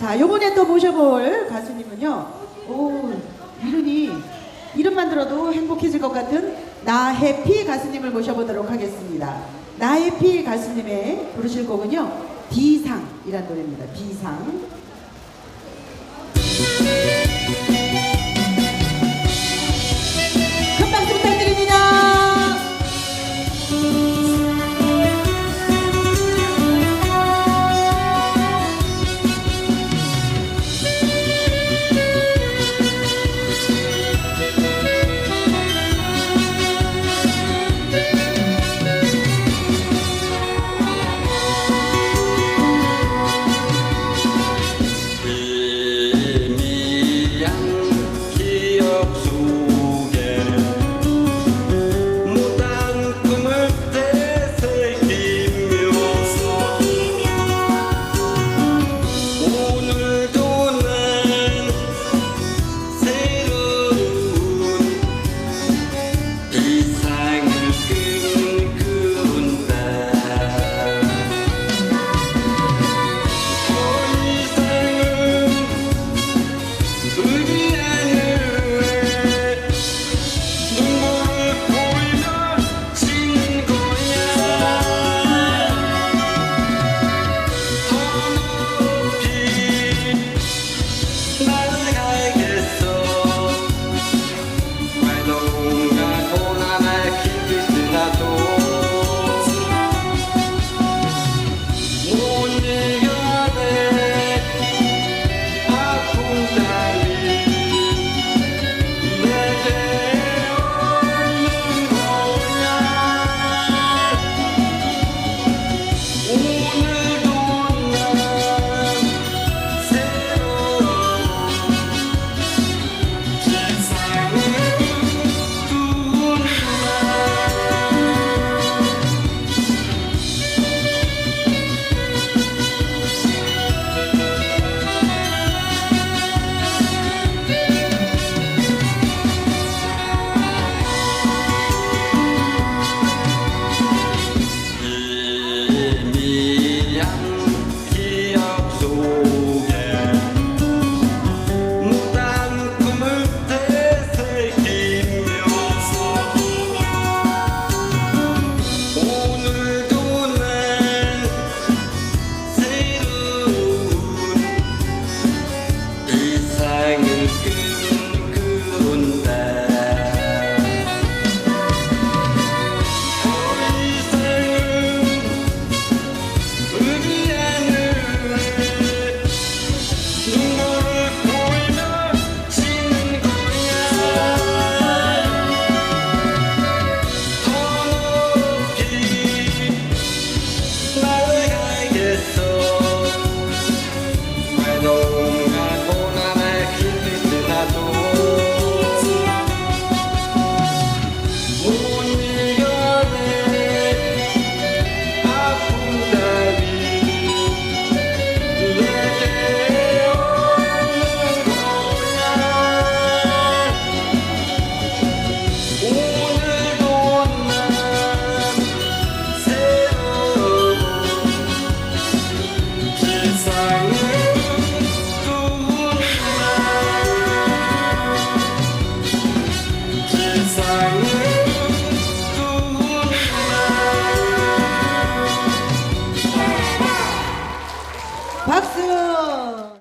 자, 요번에 또 모셔볼 가수님은요. 오, 이름이, 이름만 들어도 행복해질 것 같은 나해피 가수님을 모셔보도록 하겠습니다. 나해피 가수님의 부르실 곡은요. 비상이란 노래입니다. 비상.